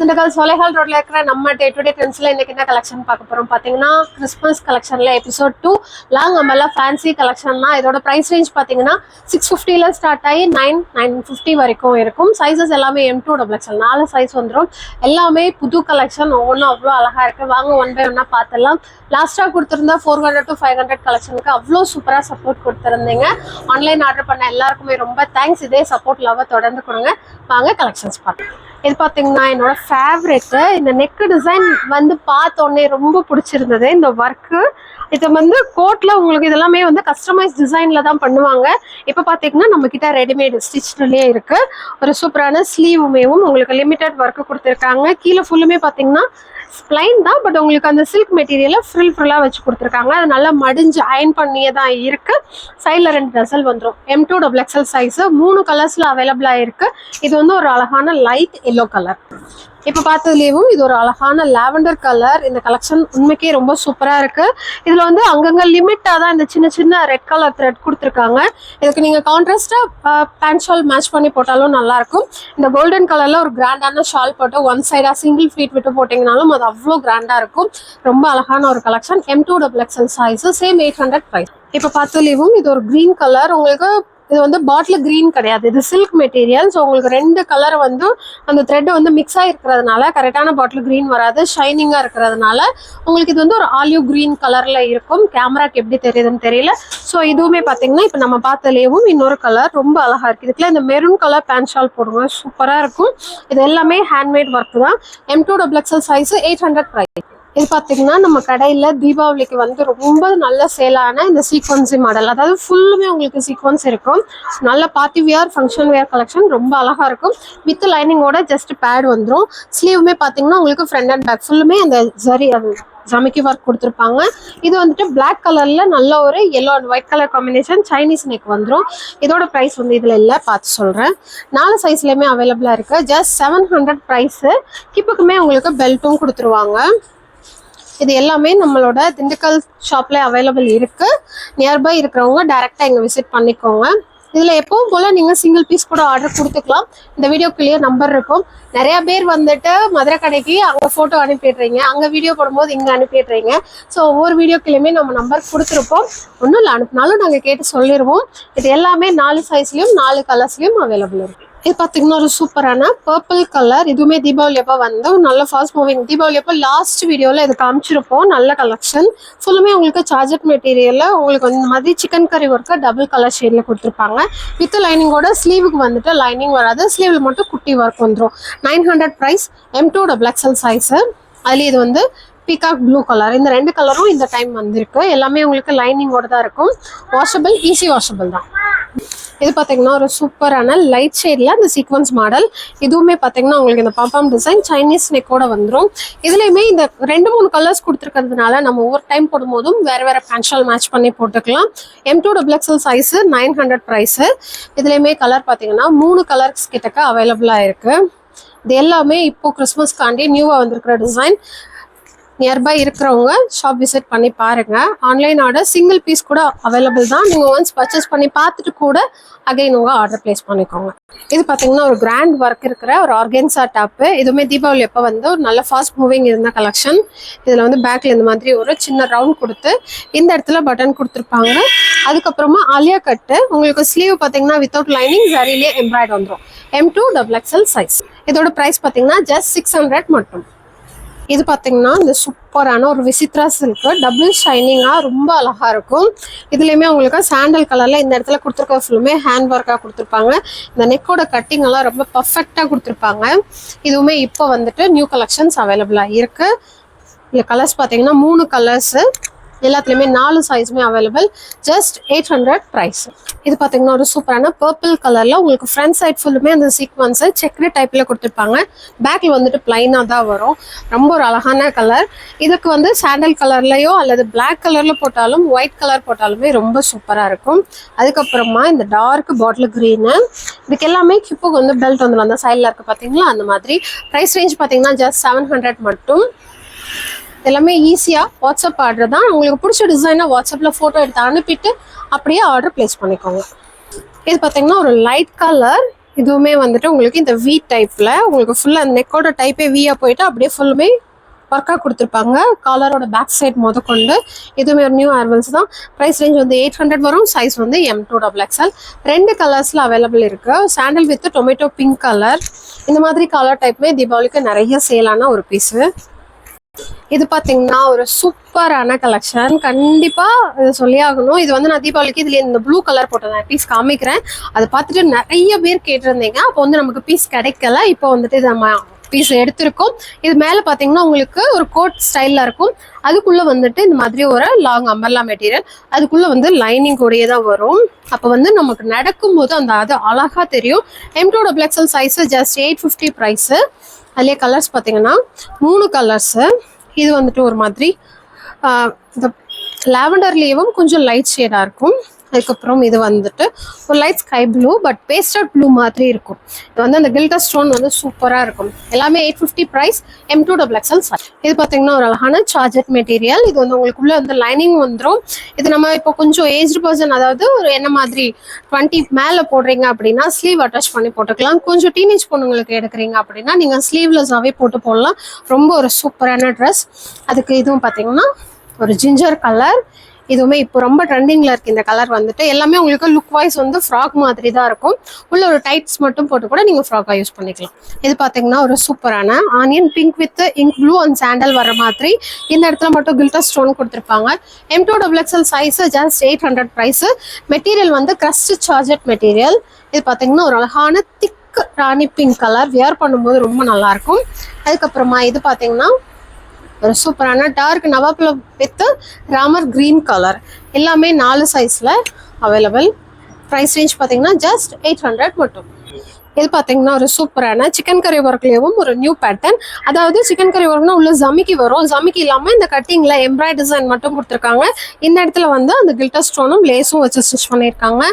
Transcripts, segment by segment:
திண்டுக்கல் சோலைகால் ரோட்ல இருக்கிற நம்ம டே டு டே ட்ரெண்ட்ஸ்ல இன்னைக்கு என்ன கலெக்ஷன் பார்க்க போறோம்? பாத்தீங்கன்னா Christmas கலெக்ஷன்ல episode two long umbrella fancy கலெக்ஷன்னா இதோட பிரைஸ் ரேஞ்ச் பாத்தீங்கன்னா சிக்ஸ் ஃபிஃப்டில ஸ்டார்ட் ஆகி நைன் நைன் ஃபிஃப்டி வரைக்கும் இருக்கும். சைஸஸ் எல்லாமே எம் டூ டபுள் எக்ஸ்எல் நாலு சைஸ் வந்துடும் எல்லாமே புது கலெக்ஷன் ஒவ்வொன்றும் அவ்வளோ அழகா இருக்கு. வாங்க ஒன் பை ஒன்னா பார்த்துடலாம் லாஸ்டா கொடுத்துருந்தா four hundred to five hundred கலெக்ஷனுக்கு அவ்வளோ சூப்பரா சப்போர்ட் கொடுத்துருந்தீங்க. ஆன்லைன் ஆர்டர் பண்ண எல்லாருக்குமே ரொம்ப தேங்க்ஸ் இதே சப்போர்ட் லவ் தொடர்ந்து கொடுங்க. வாங்க கலெக்ஷன்ஸ் பார்க்கலாம். இது பார்த்தீங்கன்னா என்னோட ஃபேவரெட்டு இந்த நெக்கு டிசைன் வந்து பார்த்தோன்னே ரொம்ப பிடிச்சிருந்தது. இந்த ஒர்க்கு இது வந்து கோட்டில் உங்களுக்கு இதெல்லாமே வந்து கஸ்டமைஸ் டிசைனில் தான் பண்ணுவாங்க. இப்போ பார்த்தீங்கன்னா நம்மக்கிட்ட ரெடிமேடு ரெடிமேட் ஸ்டிச்லேயே இருக்குது ஒரு சூப்பரான ஸ்லீவுமேவும் உங்களுக்கு லிமிட்டட் ஒர்க்கு கொடுத்துருக்காங்க. கீழே ஃபுல்லுமே பார்த்தீங்கன்னா பிளைன் தான் பட் உங்களுக்கு அந்த சில்க் மெட்டீரியலை ஃப்ரில் ஃப்ரில்லாக வச்சு கொடுத்துருக்காங்க. அது நல்லா மடிஞ்சு அயன் பண்ணியே தான் இருக்கு. சைடில் ரெண்டு டசல் வந்துடும் M to double XL size மூணு கலர்ஸில் அவைலபிளாக இருக்கு. இது வந்து ஒரு அழகான லைட் எல்லோ கலர் இப்போ பார்த்ததுலேயும் இது ஒரு அழகான லாவெண்டர் கலர் இந்த கலெக்ஷன் உண்மைக்கே ரொம்ப சூப்பராக இருக்கு. இதில் வந்து அங்கங்கே லிமிட்டாக தான் இந்த சின்ன சின்ன ரெட் கலர் த்ரெட் கொடுத்துருக்காங்க. இதுக்கு நீங்கள் கான்ட்ராஸ்டாக பேண்ட் ஷால் மேட்ச் பண்ணி போட்டாலும் நல்லாயிருக்கும் இந்த கோல்டன் கலரில் ஒரு கிராண்டான ஷால் போட்டு ஒன் சைடாக சிங்கிள் ஃபீட் விட்டு போட்டிங்கனாலும் அது அவ்வளோ கிராண்டாக இருக்கும். ரொம்ப அழகான ஒரு collection M to double XL size same eight hundred price இப்போ பார்த்துலேயும் இது ஒரு க்ரீன் கலர் உங்களுக்கு இது வந்து பாட்டில் கிரீன் கிடையாது. இது சில்க் மெட்டீரியல் ஸோ உங்களுக்கு ரெண்டு கலர் வந்து அந்த த்ரெட் வந்து மிக்ஸ் ஆகிருக்கிறதுனால கரெக்டான பாட்டில் கிரீன் வராது ஷைனிங்காக இருக்கிறதுனால உங்களுக்கு இது வந்து ஒரு ஆலிவ் கிரீன் கலரில் இருக்கும். கேமராக்கு எப்படி தெரியுதுன்னு தெரியல. ஸோ இதுவுமே பார்த்தீங்கன்னா இப்போ நம்ம பார்த்தலேயும் இன்னொரு கலர் ரொம்ப அழகாக இருக்குது இதுக்குள்ள இந்த மெரூன் கலர் பேண்ட் ஷால் போடுங்க. சூப்பராக இருக்கும். இது எல்லாமே ஹேண்ட்மேட் ஒர்க் தான். M to double XL size eight hundred price இது பார்த்தீங்கன்னா நம்ம கடையில் தீபாவளிக்கு வந்து ரொம்ப நல்ல சேலான இந்த சீக்வன்சி மாடல் அதாவது ஃபுல்லுமே உங்களுக்கு சீக்வன்ஸ் இருக்கும். நல்ல party wear function wear collection ரொம்ப அழகாக இருக்கும். வித் லைனிங்கோட ஜஸ்ட் பேட் வந்துடும் ஸ்லீவுமே பார்த்தீங்கன்னா உங்களுக்கு ஃப்ரண்ட் அண்ட் பேக் ஃபுல்லுமே அந்த சரி அது ஜமிக்கி ஒர்க் கொடுத்துருப்பாங்க. இது வந்துட்டு பிளாக் கலரில் நல்ல ஒரு yellow and white colour combination Chinese neck வந்துடும் இதோட ப்ரைஸ் வந்து இதில் இல்லை பார்த்து சொல்கிறேன் நாலு சைஸ்லையுமே அவைலபிளாக இருக்குது ஜஸ்ட் செவன் ஹண்ட்ரட் ப்ரைஸு கிப்புக்குமே உங்களுக்கு பெல்ட்டும் கொடுத்துருவாங்க. இது எல்லாமே நம்மளோட திண்டுக்கல் ஷாப்ல அவைலபிள் இருக்கு. நியர்பை இருக்கிறவங்க டைரக்டா இங்க விசிட் பண்ணிக்கோங்க. இதுல எப்பவும் போல நீங்க சிங்கிள் பீஸ் கூட ஆர்டர் கொடுத்துக்கலாம். இந்த வீடியோக்குள்ளேயே நம்பர் இருக்கும். நிறைய பேர் வந்துட்டு மதுரை கடைக்கு அங்க போட்டோ அனுப்பிடுறீங்க. அங்க வீடியோ போடும்போது இங்க அனுப்பிடுறீங்க. ஸோ ஒவ்வொரு வீடியோக்குள்ளயுமே நம்ம நம்பர் கொடுத்துருப்போம். ஒன்றும் இல்லை அனுப்பினாலும் நாங்கள் கேட்டு சொல்லிடுவோம். இது எல்லாமே நாலு சைஸ்லயும் நாலு கலர்ஸ்லயும் அவைலபிள் இருக்கும் இது பார்த்தீங்கன்னா ஒரு சூப்பரான பர்பிள் கலர் இதுவுமே தீபாவளி அப்போ வந்து ஒரு நல்ல ஃபாஸ்ட் மூவிங் தீபாவளி அப்போ லாஸ்ட் வீடியோவில் இது காமிச்சிருப்போம். நல்ல கலெக்ஷன் ஃபுல்லுமே உங்களுக்கு சார்ஜர் மெட்டீரியலில் உங்களுக்கு வந்து இந்த மாதிரி சிக்கன் கறி ஒர்க்கு டபுள் கலர் ஷேடில் கொடுத்துருப்பாங்க. வித் லைனிங்கோட ஸ்லீவுக்கு வந்துட்டு லைனிங் வராது. ஸ்லீவில் மட்டும் குட்டி ஒர்க் வந்துடும் nine hundred price M to double XL size அதுலேயே இது வந்து பீகாக் ப்ளூ கலர் இந்த ரெண்டு கலரும் இந்த டைம் வந்திருக்கு. எல்லாமே உங்களுக்கு லைனிங்கோட தான் இருக்கும். வாஷபிள் ஈஸி வாஷபிள் தான். இது பார்த்தீங்கன்னா ஒரு சூப்பரான லைட் ஷேடில் அந்த சீக்வன்ஸ் மாடல் இதுவுமே பார்த்தீங்கன்னா உங்களுக்கு இந்த பாப்பாம் டிசைன் சைனீஸ் நெக்கோட வந்துடும் இதுலேயுமே இந்த ரெண்டு மூணு கலர்ஸ் கொடுத்துருக்கிறதுனால நம்ம ஒவ்வொரு டைம் போடும்போதும் வேறு வேறு பேன்ஷால் மேட்ச் பண்ணி போட்டுக்கலாம். M to double XL size nine hundred price இதுலேயுமே கலர் பார்த்தீங்கன்னா மூணு கலர்ஸ் கிட்டக்க அவைலபிளாக இருக்குது இது எல்லாமே இப்போ கிறிஸ்மஸ்க்காண்டி நியூவாக வந்திருக்கிற டிசைன் நியர்பை இருக்கிறவங்க ஷாப் விசிட் பண்ணி பாருங்க. ஆன்லைன் ஆர்டர் சிங்கிள் பீஸ் கூட அவைலபிள் தான். நீங்க ஒன்ஸ் பர்ச்சேஸ் பண்ணி பார்த்துட்டு கூட அகைன் உங்க ஆர்டர் பிளேஸ் பண்ணிக்கோங்க. இது பாத்தீங்கன்னா ஒரு கிராண்ட் ஒர்க் இருக்கிற ஒரு ஆர்கென்சா டாப்பு இதுவுமே தீபாவளி அப்போ வந்து ஒரு நல்ல ஃபாஸ்ட் மூவிங் இருந்த கலெக்ஷன் இதுல வந்து பேக்ல இந்த மாதிரி ஒரு சின்ன ரவுண்ட் கொடுத்து இந்த இடத்துல பட்டன் கொடுத்துருப்பாங்க. அதுக்கப்புறமா அலியா கட்டு உங்களுக்கு ஸ்லீவ் பாத்தீங்கன்னா வித்தவுட் லைனிங் சரியிலே எம்ப்ராய்டு வந்துடும் M to double XL size இதோட ப்ரைஸ் பாத்தீங்கன்னா ஜஸ்ட் சிக்ஸ் ஹண்ட்ரட் மட்டும். இது பார்த்தீங்கன்னா இந்த சூப்பரான ஒரு விசித்ரா சில்க்கு டபுள் ஷைனிங்காக ரொம்ப அழகாக இருக்கும். இதுலேயுமே உங்களுக்கு சாண்டல் கலரில் இந்த இடத்துல கொடுத்துருக்க ஃபுல்லுமே ஹேண்ட் ஒர்க்காக கொடுத்துருப்பாங்க. இந்த நெக்கோட கட்டிங் எல்லாம் ரொம்ப பர்ஃபெக்டாக கொடுத்துருப்பாங்க. இதுவுமே இப்போ வந்துட்டு நியூ கலெக்ஷன்ஸ் அவைலபிளாக இருக்குது இந்த கலர்ஸ் பார்த்தீங்கன்னா மூணு கலர்ஸு எல்லாத்துலேயுமே நாலு சைஸுமே available just eight hundred price இது பார்த்தீங்கன்னா ஒரு சூப்பரான பர்பிள் கலரில் உங்களுக்கு ஃப்ரண்ட் சைட் ஃபுல்லுமே அந்த சீக்வன்ஸு செக்ரி டைப்பில் கொடுத்துருப்பாங்க. பேக்கில் வந்துட்டு பிளைனாக தான் வரும். ரொம்ப ஒரு அழகான கலர் இதுக்கு வந்து சாண்டல் கலர்லையோ அல்லது பிளாக் கலரில் போட்டாலும் ஒயிட் கலர் போட்டாலுமே ரொம்ப சூப்பராக இருக்கும். அதுக்கப்புறமா இந்த டார்க் பாட்டில் க்ரீனு இதுக்கு எல்லாமே ஹிப்புக்கு வந்து பெல்ட் வந்துடும் அந்த சைடில் இருக்குது பார்த்தீங்களா அந்த மாதிரி. ப்ரைஸ் ரேஞ்ச் பார்த்தீங்கன்னா ஜஸ்ட் செவன் ஹண்ட்ரட் மட்டும். எல்லாமே ஈஸியாக வாட்ஸ்அப் ஆர்டர் தான். உங்களுக்கு பிடிச்ச டிசைனை வாட்ஸ்அப்பில் ஃபோட்டோ எடுத்து அனுப்பிட்டு அப்படியே ஆர்டர் ப்ளேஸ் பண்ணிக்கோங்க. இது பார்த்தீங்கன்னா ஒரு லைட் கலர் இதுவுமே வந்துட்டு உங்களுக்கு இந்த வி டைப்பில் உங்களுக்கு ஃபுல்லாக அந்த நெக்கோட டைப்பே வீயாக போயிட்டு அப்படியே ஃபுல்லுமே ஒர்க்காக கொடுத்துருப்பாங்க. காலரோட பேக் சைட் முத கொண்டு இதுவுமே ஒரு நியூ ஆர்வல்ஸ் தான். ப்ரைஸ் ரேஞ்ச் வந்து எயிட் ஹண்ட்ரட் வரும். சைஸ் வந்து எம் டூ டபுள் எக்ஸ்எல் ரெண்டு கலர்ஸில் அவைலபிள் இருக்குது sandal with tomato pink colour இந்த மாதிரி கலர் டைப்புமே தீபாவளிக்கு நிறைய சேலான ஒரு பீஸு இது பாத்தீங்கன்னா ஒரு சூப்பரான கலெக்ஷன் கண்டிப்பா இதை சொல்லி ஆகணும். இது வந்து நான் தீபாவளிக்கு இதுல இந்த ப்ளூ கலர் போட்டதான் பீஸ் காமிக்கிறேன். அதை பார்த்துட்டு நிறைய பேர் கேட்டிருந்தீங்க. அப்போ வந்து நமக்கு பீஸ் கிடைக்கல. இப்போ வந்துட்டு இது நம்ம பீஸ் எடுத்திருக்கோம். இது மேல பாத்தீங்கன்னா உங்களுக்கு ஒரு கோட் ஸ்டைல்ல இருக்கும். அதுக்குள்ள வந்துட்டு இந்த மாதிரி ஒரு லாங் அம்பர்லா மெட்டீரியல் அதுக்குள்ள வந்து லைனிங் கூடயே தான் வரும். அப்போ வந்து நமக்கு நடக்கும்போது அந்த அது அழகா தெரியும். M to double XL size just eight fifty price அதுலேயே கலர்ஸ் பார்த்தீங்கன்னா மூணு கலர்ஸு இது வந்துட்டு ஒரு மாதிரி இந்த லாவெண்டர்லேயும் கொஞ்சம் லைட் ஷேடாக இருக்கும். அதுக்கப்புறம் இது வந்துட்டு ஒரு light sky blue but pastel blue மாதிரி இருக்கும். இது வந்து அந்த கில்டர் ஸ்டோன் வந்து சூப்பராக இருக்கும். எல்லாமே eight fifty price M to double XL இது பார்த்தீங்கன்னா ஒரு அழகான சார்ஜட் மெட்டீரியல் இது வந்து உங்களுக்குள்ள வந்து லைனிங் வந்துடும் இது நம்ம இப்போ கொஞ்சம் ஏஜ்டு பர்சன் அதாவது ஒரு என்ன மாதிரி டுவெண்ட்டி மேலே போடுறீங்க அப்படின்னா ஸ்லீவ் அட்டாச் பண்ணி போட்டுக்கலாம். கொஞ்சம் டீனேஜ் பொண்ணுங்களுக்கு எடுக்கிறீங்க அப்படின்னா நீங்கள் ஸ்லீவ்லெஸ்ஸாகவே போட்டு போடலாம். ரொம்ப ஒரு சூப்பரான ட்ரெஸ் அதுக்கு இதுவும் பார்த்தீங்கன்னா ஒரு ஜிஞ்சர் கலர் இதுவுமே இப்போ ரொம்ப ட்ரெண்டிங்கில் இருக்கு இந்த கலர் வந்துட்டு. எல்லாமே உங்களுக்கு லுக் வைஸ் வந்து ஃப்ராக் மாதிரி தான் இருக்கும். உள்ள ஒரு டைட்ஸ் மட்டும் போட்டு கூட நீங்கள் ஃப்ராக்காக யூஸ் பண்ணிக்கலாம். இது பார்த்தீங்கன்னா ஒரு சூப்பரான onion pink with ink blue and sandal வர மாதிரி. இந்த இடத்துல மட்டும் கில்டர் ஸ்டோன் கொடுத்துருப்பாங்க. M to double XL size just eight hundred price material வந்து கிரஸ்ட் சார்ஜட் மெட்டீரியல் இது பார்த்தீங்கன்னா ஒரு அழகான thick rani pink colour wear பண்ணும்போது ரொம்ப நல்லா இருக்கும். அதுக்கப்புறமா இது பார்த்தீங்கன்னா ஒரு சூப்பரான டார்க் நவாப்ல வித் ராமர் கிரீன் கலர் எல்லாமே நாலு சைஸில் அவைலபிள் ப்ரைஸ் ரேஞ்ச் பார்த்தீங்கன்னா ஜஸ்ட் எயிட் ஹண்ட்ரட் மட்டும். இது பார்த்தீங்கன்னா ஒரு சூப்பரான சிக்கன் கறி ஒர்க்லேயும் ஒரு நியூ பேட்டர்ன் அதாவது சிக்கன் கறி ஒர்க்னா உள்ள ஜமிக்கி வரும். ஜமிக்கி இல்லாமல் இந்த கட்டிங்கில் எம்ப்ராய்ட் டிசைன் மட்டும் கொடுத்துருக்காங்க. இந்த இடத்துல வந்து அந்த கில்டர் ஸ்டோனும் லேஸும் வச்சு ஸ்டிச் பண்ணியிருக்காங்க.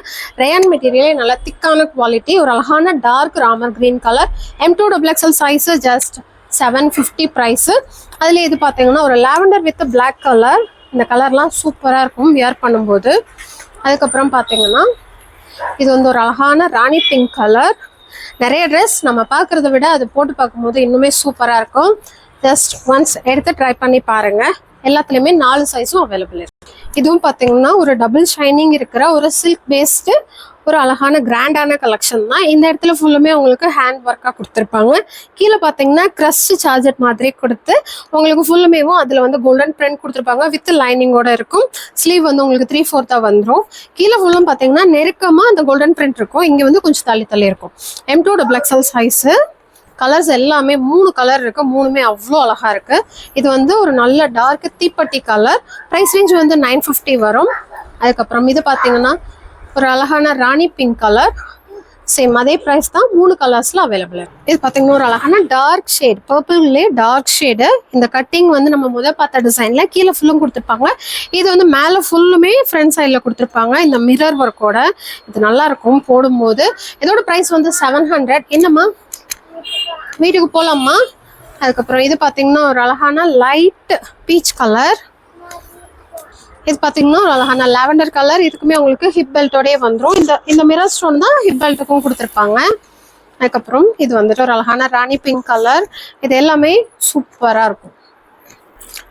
ரேயான் மெட்டீரியலே நல்ல திக்கான குவாலிட்டி ஒரு அழகான dark Ramar green colour M to double XL size just seven fifty price அதில் இது பார்த்தீங்கன்னா ஒரு லாவெண்டர் வித் பிளாக் கலர் இந்த கலர்லாம் சூப்பராக இருக்கும் வியர் பண்ணும்போது. அதுக்கப்புறம் பார்த்தீங்கன்னா இது வந்து ஒரு அழகான ராணி பிங்க் கலர் நிறைய ட்ரெஸ் நம்ம பார்க்குறத விட அது போட்டு பார்க்கும்போது இன்னுமே சூப்பராக இருக்கும். ஜஸ்ட் ஒன்ஸ் எடுத்து ட்ரை பண்ணி பாருங்கள் எல்லாத்துலேயுமே நாலு சைஸும் அவைலபிள் இருக்கு. இதுவும் பார்த்தீங்கன்னா ஒரு டபுள் ஷைனிங் இருக்கிற ஒரு சில்க் பேஸ்டு ஒரு அழகான கிராண்டான கலெக்ஷன் தான். இந்த இடத்துல ஃபுல்லுமே உங்களுக்கு ஹேண்ட் ஒர்க்காக கொடுத்துருப்பாங்க. கீழே பார்த்தீங்கன்னா க்ரஸ்ட் சார்ஜர் மாதிரி கொடுத்து உங்களுக்கு ஃபுல்லுமேவும் அதில் வந்து கோல்டன் பிரிண்ட் கொடுத்துருப்பாங்க. வித் லைனிங்கோட இருக்கும். ஸ்லீவ் வந்து உங்களுக்கு த்ரீ ஃபோர்த்தாக வந்துடும் கீழே ஃபுல்லும் பார்த்தீங்கன்னா நெருக்கமாக அந்த கோல்டன் பிரிண்ட் இருக்கும். இங்கே வந்து கொஞ்சம் தள்ளி தள்ளி இருக்கும். M to double XL size colours எல்லாமே மூணு கலர் இருக்கு. மூணுமே அவ்வளோ அழகா இருக்கு. இது வந்து ஒரு நல்ல டார்க் தீப்பட்டி கலர் ப்ரைஸ் ரேஞ்ச் வந்து நைன் ஃபிஃப்டி வரும். அதுக்கப்புறம் இது பார்த்தீங்கன்னா ஒரு அழகான ராணி பிங்க் கலர் சேம் அதே ப்ரைஸ் தான் மூணு கலர்ஸில் அவைலபிள் இது பார்த்தீங்கன்னா ஒரு அழகான டார்க் ஷேட் பர்பிள்லே டார்க் ஷேடு இந்த கட்டிங் வந்து நம்ம முதல் பார்த்த டிசைனில் கீழே ஃபுல்லும் கொடுத்துருப்பாங்க. இது வந்து மேலே ஃபுல்லுமே ஃப்ரண்ட் சைடில் கொடுத்துருப்பாங்க. இந்த மிரர் ஒர்க்கோட இது நல்லா இருக்கும் போடும்போது. இதோட ப்ரைஸ் வந்து செவன் ஹண்ட்ரட் என்னம்மா? வீட்டுக்கு போகலாமா அதுக்கப்புறம் இது பார்த்தீங்கன்னா ஒரு அழகான லைட் பீச் கலர் இது பார்த்தீங்கன்னா ஒரு அழகான லாவெண்டர் கலர். இதுக்குமே உங்களுக்கு ஹிப் பெல்ட்டோடயே வந்துடும் இந்த இந்த மிரர் ஸ்டோன் தான் ஹிப் பெல்ட்டுக்கும் கொடுத்துருப்பாங்க. அதுக்கப்புறம் இது வந்துட்டு ஒரு அழகான ராணி பிங்க் கலர் இது எல்லாமே சூப்பராக இருக்கும்.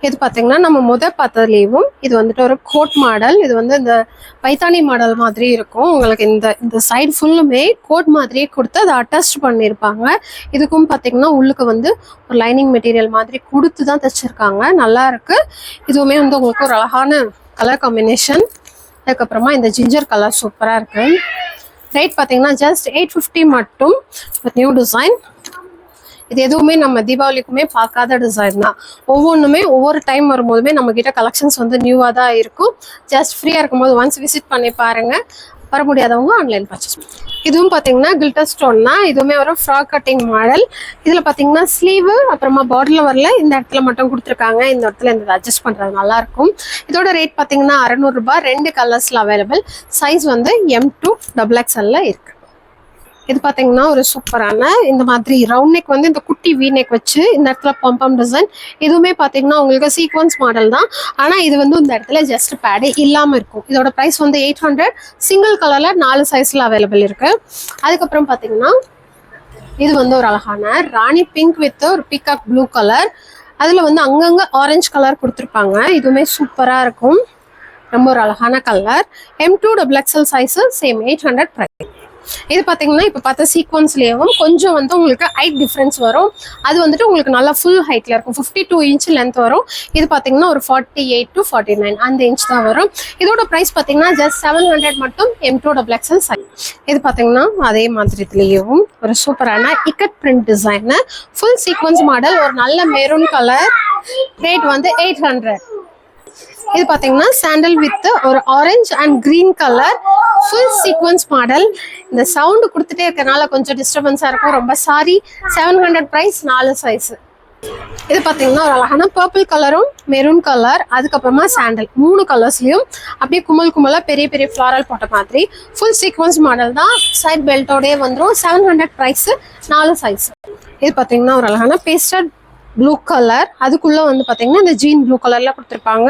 இது பார்த்தீங்கன்னா நம்ம முத பார்த்ததுலேயும் இது வந்துட்டு ஒரு கோட் மாடல் இது வந்து இந்த பைத்தானி மாடல் மாதிரி இருக்கும். உங்களுக்கு இந்த இந்த சைடு ஃபுல்லுமே கோட் மாதிரியே கொடுத்து அதை அட்டாச் பண்ணியிருப்பாங்க. இதுக்கும் பார்த்தீங்கன்னா உள்ளுக்கு வந்து ஒரு லைனிங் மெட்டீரியல் மாதிரி கொடுத்து தான் தைச்சிருக்காங்க. நல்லா இருக்கு. இதுவுமே வந்து உங்களுக்கு ஒரு அழகான கலர் காம்பினேஷன் அதுக்கப்புறமா இந்த ஜிஞ்சர் கலர் சூப்பராக இருக்கு. ரேட் பார்த்தீங்கன்னா ஜஸ்ட் எயிட் ஃபிஃப்டி மட்டும் நியூ டிசைன் இது எதுவுமே நம்ம தீபாவளிக்குமே பார்க்காத டிசைன் தான். ஒவ்வொன்றுமே ஒவ்வொரு டைம் வரும்போதுமே நம்ம கிட்ட கலெக்ஷன்ஸ் வந்து நியூவாக தான் இருக்கும். ஜஸ்ட் ஃப்ரீயாக இருக்கும்போது ஒன்ஸ் விசிட் பண்ணி பாருங்க. வர முடியாதவங்க ஆன்லைன் பர்ச்சேஸ் இதுவும் பார்த்தீங்கன்னா கில்டர் ஸ்டோன் தான். இதுவுமே ஒரு ஃப்ராக் கட்டிங் மாடல் இதில் பார்த்தீங்கன்னா ஸ்லீவு அப்புறமா பார்டரில் வரல. இந்த இடத்துல மட்டும் கொடுத்துருக்காங்க. இந்த இடத்துல இந்த அட்ஜஸ்ட் பண்ணுறது நல்லாயிருக்கும். இதோட ரேட் பார்த்தீங்கன்னா அறநூறுபா ரெண்டு கலர்ஸில் அவைலபிள் சைஸ் வந்து எம் டூ டபுள் எக்ஸ்எல்ல இருக்குது இது பார்த்தீங்கன்னா ஒரு சூப்பரான இந்த மாதிரி ரவுண்ட் நெக் வந்து இந்த குட்டி வி நெக் வச்சு இந்த இடத்துல பம்பம் டிசைன் இதுவுமே பார்த்தீங்கன்னா உங்களுக்கு சீக்வன்ஸ் மாடல் தான். ஆனால் இது வந்து இந்த இடத்துல ஜஸ்ட் பேடு இல்லாமல் இருக்கும். இதோட ப்ரைஸ் வந்து எயிட் ஹண்ட்ரட் சிங்கிள் கலரில் நாலு சைஸில் அவைலபிள் இருக்கு. அதுக்கப்புறம் பார்த்தீங்கன்னா இது வந்து ஒரு அழகான ராணி பிங்க் வித் ஒரு பிகாக் ப்ளூ கலர் அதில் வந்து அங்கங்கே ஆரஞ்சு கலர் கொடுத்துருப்பாங்க. இதுவுமே சூப்பராக இருக்கும். ரொம்ப ஒரு அழகான colour M to double XL size same eight hundred price இது பார்த்தீங்கன்னா இப்போ பார்த்தா சீக்வன்ஸ்லேயும் கொஞ்சம் வந்து உங்களுக்கு ஹைட் டிஃப்ரென்ஸ் வரும். அது வந்துட்டு உங்களுக்கு நல்லா ஃபுல் ஹைட்டில் இருக்கும். ஃபிஃப்டி டூ இன்ச் லென்த் வரும். இது பார்த்தீங்கன்னா ஒரு forty eight to forty nine அந்த இன்ச் தான் வரும். இதோட ப்ரைஸ் பார்த்தீங்கன்னா ஜஸ்ட் செவன் ஹண்ட்ரட் மட்டும் M to double XL size இது பார்த்தீங்கன்னா அதே மாதிரி இதுலேயும் ஒரு சூப்பரான ikat print design full sequins model ஒரு நல்ல மெரூன் கலர் ரேட் வந்து எயிட் ஹண்ட்ரட் இது பாத்தீங்கன்னா சாண்டல் வித் ஒரு orange and green colour full sequins model இந்த சவுண்டு கொடுத்துட்டே இருக்கறனால கொஞ்சம் டிஸ்டர்பன்ஸாக இருக்கும். ரொம்ப சாரி செவன் ஹண்ட்ரட் ப்ரைஸ் நாலு சைஸ் இது பார்த்தீங்கன்னா ஒரு அழகான பர்பிள் கலரும் மெரூன் கலர் அதுக்கப்புறமா சாண்டல் மூணு கலர்ஸ்லையும் அப்படியே குமல் குமலாக பெரிய பெரிய ஃப்ளாரல் போட்ட மாதிரி. ஃபுல் சீக்வன்ஸ் மாடல் தான். சைட் பெல்ட்டோடயே வந்துடும் செவன் ஹண்ட்ரட் ப்ரைஸ் நாலு சைஸ் இது பார்த்தீங்கன்னா ஒரு அழகான பேஸ்டட் ப்ளூ கலர் அதுக்குள்ளே வந்து பார்த்தீங்கன்னா இந்த ஜீன் ப்ளூ கலரில் கொடுத்துருப்பாங்க.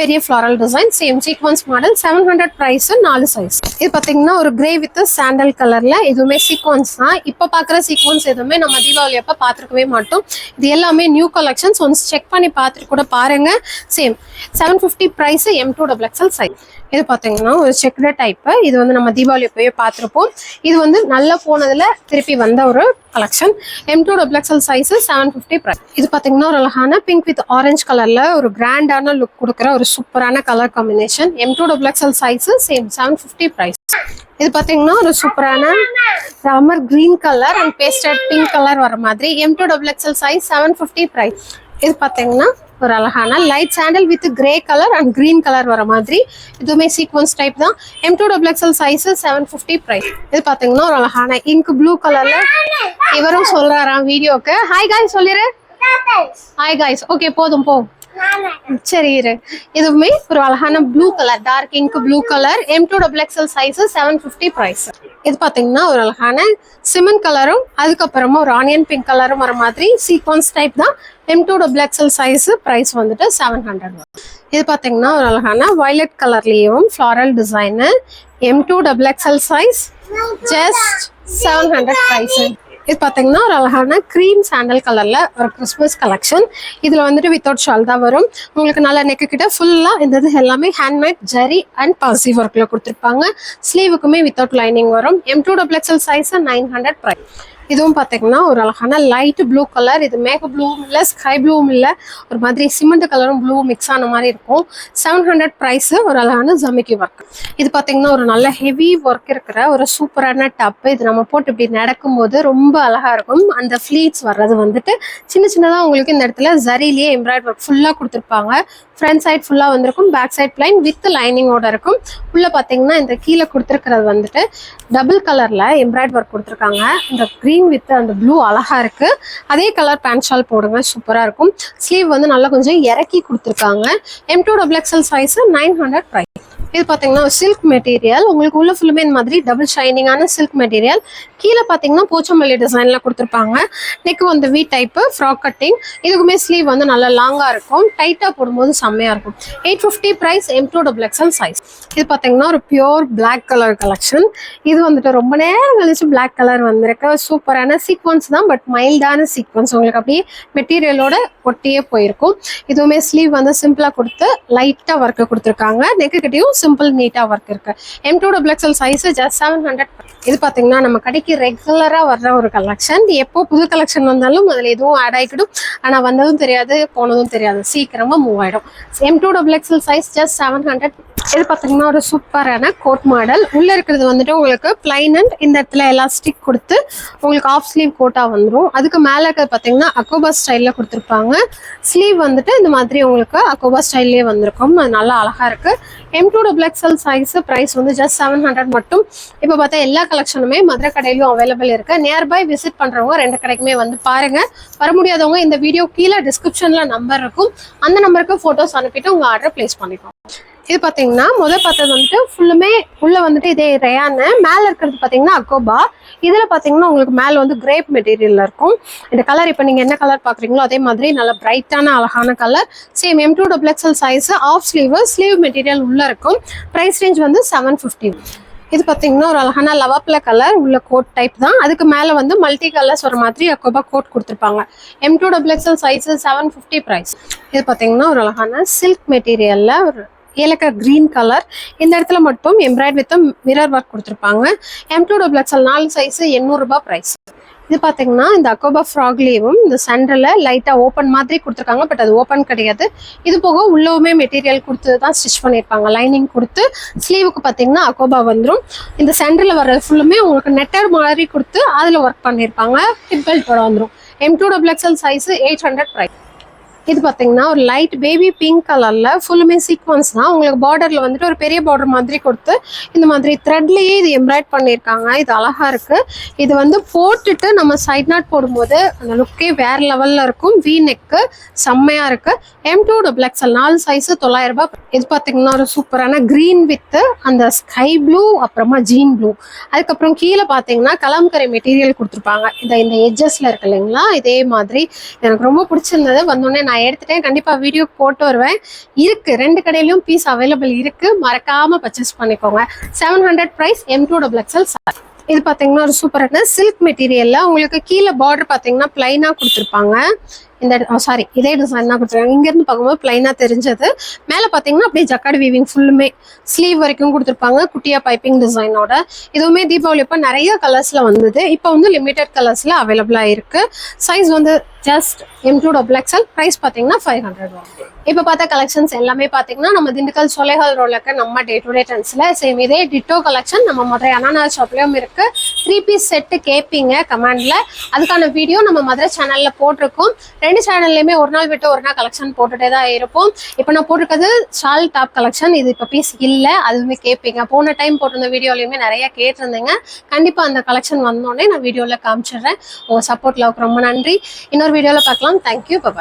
பெரிய floral design same sequins model seven hundred price நாலு சைஸ் இது பார்த்தீங்கன்னா ஒரு கிரே வித் சாண்டல் கலரில் இதுவுமே சீக்வன்ஸ் தான் இப்போ பார்க்குற சீக்வன்ஸ் எதுவுமே நம்ம தீபாவளி அப்போ பார்த்துருக்கவே மாட்டோம். இது எல்லாமே நியூ கலெக்ஷன்ஸ் ஒன்ஸ் செக் பண்ணி பார்த்துட்டு கூட பாருங்க. Same seven fifty price M to double XL size இது பார்த்தீங்கன்னா ஒரு செக்டு டைப்பு இது வந்து நம்ம தீபாவளி போய் பார்த்துருப்போம் இது வந்து நல்லா போனதுல திருப்பி வந்த ஒரு collection M to double size seven fifty price இது பார்த்தீங்கன்னா ஒரு அழகான பிங்க் வித் ஆரஞ்சு கலரில் ஒரு கிராண்டான லுக் கொடுக்குற ஒரு சூப்பரான colour combination M to double size same seven fifty price இது பார்த்தீங்கன்னா ஒரு சூப்பரான Ramar green colour and pastel pink colour வர மாதிரி M to double XL size seven fifty price இது பார்த்தீங்கன்னா ஒரு அழகான light sandal with grey colour and green colour வர மாதிரி. இதுவுமே சீக்வன்ஸ் டைப் தான். M to double XL size seven fifty price இது பார்த்தீங்கன்னா ஒரு அழகான இங்க் ப்ளூ கலர்ல இவரும் சொல்றாராம் வீடியோக்கு. ஹாய் காய் சொல்லிடு ஹாய் காய்ஸ் ஓகே போதும் போ. சரி இரு. இதுவுமே ஒரு அழகான blue colour dark ink blue colour M to double XL size seven fifty price இது பார்த்தீங்கன்னா ஒரு அழகான சிமெண்ட் கலரும் அதுக்கப்புறமா ஒரு ஆனியன் பிங்க் கலரும் வர மாதிரி சீக்வன்ஸ் டைப் தான் M to double XL size price வந்துட்டு செவன் ஹண்ட்ரட் இது பார்த்தீங்கன்னா ஒரு அழகான வயலட் கலர்லேயும் floral design M to double XL size just seven hundred price இது பார்த்தீங்கன்னா ஒரு அழகான க்ரீம் சாண்டல் கலர்ல ஒரு கிறிஸ்மஸ் கலெக்ஷன் இதுல வந்துட்டு வித்தவுட் ஷால் தான் வரும். உங்களுக்கு நல்ல நெக்கு கிட்ட ஃபுல்லா இந்த இது எல்லாமே ஹேண்ட்மேட் ஜரி அண்ட் பாசிவ் ஒர்க்கில் கொடுத்துருப்பாங்க. ஸ்லீவுக்குமே வித்தவுட் லைனிங் வரும். M to double XL size nine hundred price இதுவும் பார்த்தீங்கன்னா ஒரு அழகான லைட் ப்ளூ கலர் இது மேக ப்ளூவும் இல்லை ஸ்கை ப்ளூவும் இல்லை. ஒரு மாதிரி சிமெண்ட் கலரும் ப்ளூ மிக்ஸ் ஆன மாதிரி இருக்கும். செவன் ஹண்ட்ரட் ப்ரைஸ் ஒரு அழகான ஜமிக்கி ஒர்க் இது பார்த்தீங்கன்னா ஒரு நல்ல ஹெவி ஒர்க் இருக்கிற ஒரு சூப்பரான டப் இது நம்ம போட்டு இப்படி நடக்கும்போது ரொம்ப அழகா இருக்கும். அந்த ஃப்ளீட்ஸ் வர்றது வந்துட்டு சின்ன சின்னதாக உங்களுக்கு இந்த இடத்துல ஜரிலேயே எம்ப்ராய்ட் ஒர்க் ஃபுல்லாக கொடுத்துருப்பாங்க. ஃப்ரண்ட் சைட் ஃபுல்லாக வந்திருக்கும் பேக் சைட் பிளைன் வித் லைனிங்கோட இருக்கும். உள்ள பார்த்தீங்கன்னா இந்த கீழே கொடுத்துருக்கிறது வந்துட்டு டபுள் கலர்ல எம்ப்ராய்ட் ஒர்க் கொடுத்துருக்காங்க. இந்த க்ரீன் வித் அந்த ப்ளூ அழகா இருக்கு. அதே கலர் பேண்ட் ஷால் போடுங்க சூப்பரா இருக்கும். ஸ்லீவ் வந்து நல்லா கொஞ்சம் இறக்கி கொடுத்துருக்காங்க. M to double XL size nine hundred price இது பார்த்தீங்கன்னா சில்க் மெட்டீரியல் உங்களுக்கு உள்ள ஃபுல்லுமே இந்த மாதிரி டபுள் ஷைனிங்கான சில்க் மெட்டீரியல் கீழே பார்த்தீங்கன்னா பூச்சமல்லி டிசைன்லாம் கொடுத்துருப்பாங்க. நெக் வந்து வி டைப்பு ஃப்ராக் கட்டிங் இதுக்குமே ஸ்லீவ் வந்து நல்லா லாங்காக இருக்கும். டைட்டாக போடும்போது செம்மையாக இருக்கும். Eight fifty price M to double XL size இது பார்த்தீங்கன்னா ஒரு பியோர் பிளாக் கலர் கலெக்ஷன் இது வந்துட்டு ரொம்ப நேரம் கழிச்சு பிளாக் கலர் வந்திருக்கு. சூப்பரான சீக்வன்ஸ் தான் பட் மைல்டான சீக்வன்ஸ் உங்களுக்கு அப்படியே மெட்டீரியலோட ஒட்டியே போயிருக்கும். இதுவுமே ஸ்லீவ் வந்து சிம்பிளாக கொடுத்து லைட்டாக ஒர்க்கு கொடுத்துருக்காங்க. நெக்கு கிட்டேயும் சிம்பிள் நீட்டாக ஒர்க் இருக்கு. M to double XL size just seven hundred இது பார்த்தீங்கன்னா நம்ம கடைக்கு ரெகுலராக வர்ற ஒரு கலெக்ஷன் எப்போ புது கலெக்ஷன் வந்தாலும் அதில் எதுவும் ஆட் ஆகிக்கிடும். ஆனால் வந்ததும் தெரியாது போனதும் தெரியாது. சீக்கிரமாக மூவ் ஆகிடும் M to double XL size just seven hundred இது பார்த்தீங்கன்னா ஒரு சூப்பரான கோட் மாடல் உள்ள இருக்கிறது வந்துட்டு உங்களுக்கு பிளைன் அண்ட் இந்த இடத்துல எலாஸ்டிக் கொடுத்து உங்களுக்கு ஆஃப் ஸ்லீவ் கோட்டாக வந்துடும் அதுக்கு மேலே இருக்கிறது பார்த்தீங்கன்னா அக்கோபா ஸ்டைலில் கொடுத்துருப்பாங்க. ஸ்லீவ் வந்துட்டு இந்த மாதிரி உங்களுக்கு அக்கோபா ஸ்டைல்லே வந்திருக்கும். அது நல்லா அழகாக இருக்குது M to XL size price வந்து ஜஸ்ட் செவன் ஹண்ட்ரட் மட்டும். இப்போ பார்த்தா எல்லா கலெக்ஷனுமே மதுரை கடையிலும் அவைலபிள் இருக்கு. நியர்பை விசிட் பண்றவங்க ரெண்டு கடைக்குமே வந்து பாருங்க. வர முடியாதவங்க இந்த வீடியோ கீழே டிஸ்கிரிப்ஷன்ல நம்பர் இருக்கும். அந்த நம்பருக்கு போட்டோஸ் அனுப்பிட்டு உங்க ஆர்டர் பிளேஸ் பண்ணிக்கலாம். இது பாத்தீங்கன்னா முதல் பார்த்தது வந்துட்டு ஃபுல்லுமே உள்ள வந்துட்டு இதே ரேயான்னு மேல இருக்கிறது பாத்தீங்கன்னா அக்கோபா இதுல பாத்தீங்கன்னா உங்களுக்கு மேல வந்து கிரேப் மெட்டீரியலில் இருக்கும். இந்த கலர் இப்போ நீங்க என்ன கலர் பாக்குறீங்களோ அதே மாதிரி நல்ல பிரைட்டான அழகான colour same M to double XL size half sleeve sleeve material உள்ள இருக்கும். பிரைஸ் ரேஞ்ச் வந்து செவன் ஃபிஃப்டி இது பார்த்தீங்கன்னா ஒரு அழகான லவாப்ல கலர் உள்ள கோட் டைப் தான். அதுக்கு மேலே வந்து மல்டி கலர்ஸ் ஒரு மாதிரி அக்கோபா கோட் கொடுத்துருப்பாங்க. M to double XL size seven fifty price இது பார்த்தீங்கன்னா ஒரு அழகான சில்க் மெட்டீரியலில் ஒரு ஏலக்காய் க்ரீன் கலர் இந்த இடத்துல மட்டும் எம்ப்ராய்ட் வித் மிரர் ஒர்க் கொடுத்துருப்பாங்க. எம் டூ டபுள் எக்ஸல் நாலு சைஸ் எண்ணூறுபா ப்ரைஸ் இது பார்த்தீங்கன்னா இந்த அக்கோபா ஃப்ராக்லேயும் இந்த சென்டரில் லைட்டாக ஓப்பன் மாதிரி கொடுத்துருக்காங்க. பட் அது ஓப்பன் கிடையாது. இது போக உள்ளவுமே மெட்டீரியல் கொடுத்து தான் ஸ்டிச் பண்ணியிருப்பாங்க. லைனிங் கொடுத்து ஸ்லீவுக்கு பார்த்தீங்கன்னா அக்கோபா வந்துடும் இந்த சென்டரில் வர ஃபுல்லுமே உங்களுக்கு நெட்டர் மாதிரி கொடுத்து அதில் ஒர்க் பண்ணியிருப்பாங்க. ஹிப் பெல்ட்டோட வந்துடும் M to double XL size eight hundred price இது பார்த்தீங்கன்னா ஒரு லைட் பேபி பிங்க் கலரில் ஃபுல்லுமே சீக்வன்ஸ் தான். உங்களுக்கு பார்டரில் வந்துட்டு ஒரு பெரிய பார்டர் மாதிரி கொடுத்து இந்த மாதிரி த்ரெட்லேயே இது எம்ப்ராய்ட் பண்ணியிருக்காங்க. இது அழகாக இருக்குது இது வந்து போட்டுட்டு நம்ம சைட் நாட் போடும்போது அந்த லுக்கே வேறு லெவலில் இருக்கும். வி நெக்கு செம்மையாக இருக்குது எம் டூ டபுள் எக்ஸ்எல் நாலு சைஸு தொள்ளாயிரம் ரூபாய். இது பார்த்தீங்கன்னா ஒரு சூப்பரான க்ரீன் வித்து அந்த ஸ்கை ப்ளூ அப்புறமா ஜீன் ப்ளூ அதுக்கப்புறம் கீழே பார்த்தீங்கன்னா கலம்கரை மெட்டீரியல் கொடுத்துருப்பாங்க. இந்த இந்த எஜ்ஜஸில் இருக்கு இல்லைங்களா? இதே மாதிரி எனக்கு ரொம்ப பிடிச்சிருந்தது. வந்தோடனே நான் நான் எடுத்துட்டேன். கண்டிப்பாக வீடியோ போட்டு வருவேன். இருக்கு. ரெண்டு கடையிலையும் பீஸ் அவைலபிள் இருக்கு. மறக்காமல் பர்ச்சேஸ் பண்ணிக்கோங்க. Seven hundred price M to double XL இது பார்த்தீங்கன்னா ஒரு சூப்பரான சில்க் மெட்டீரியலில் உங்களுக்கு கீழே பார்டர் பார்த்தீங்கன்னா பிளைனாக கொடுத்துருப்பாங்க. இந்த சாரி oh, இதே டிசைன் தான் கொடுத்துருக்காங்க இங்கேருந்து பார்க்கும்போது பிளைனாக தெரிஞ்சது. மேலே பார்த்தீங்கன்னா அப்படியே ஜக்காடு வீவிங் ஃபுல்லுமே ஸ்லீவ் வரைக்கும் கொடுத்துருப்பாங்க குட்டியா பைப்பிங் டிசைனோட இதுவுமே தீபாவளி இப்போ நிறைய கலர்ஸில் வந்தது. இப்போ வந்து லிமிடெட் கலர்ஸில் அவைலபிளாக இருக்குது சைஸ் வந்து just M to double XL price பார்த்தீங்கன்னா ஃபைவ் ஹண்ட்ரட் இப்போ பார்த்த கலெக்ஷன்ஸ் எல்லாமே பார்த்தீங்கன்னா நம்ம திண்டுக்கல் சொலைகள் ரோலக்க நம்ம டே டு டே ட்ரெண்ட்ஸில் சேம் இதே டிட்டோ கலெக்ஷன் நம்ம மதுரை அனானா ஷாப்லேயும் இருக்கு. த்ரீ பீஸ் செட்டு கேட்பீங்க கமெண்டில் அதுக்கான வீடியோ நம்ம மதுரை சேனலில் போட்டிருக்கோம். ரெண்டு சேனல்லையுமே ஒரு நாள் விட்டு ஒரு நாள் கலெக்ஷன் போட்டுட்டே தான் இருப்போம். இப்போ நான் போட்டிருக்கிறது ஷால் டாப் கலெக்ஷன் இது இப்போ பீஸ் இல்லை அதுவுமே கேட்பீங்க போன டைம் போட்டிருந்த வீடியோலையுமே நிறைய கேட்டிருந்தீங்க. கண்டிப்பாக அந்த கலெக்ஷன் வந்தோடனே நான் வீடியோவில் காமிச்சிடுறேன். உங்கள் சப்போர்ட் லவ்க்கு ரொம்ப நன்றி. இன்னொரு வீடியோவில் பார்க்கலாம். Thank you bye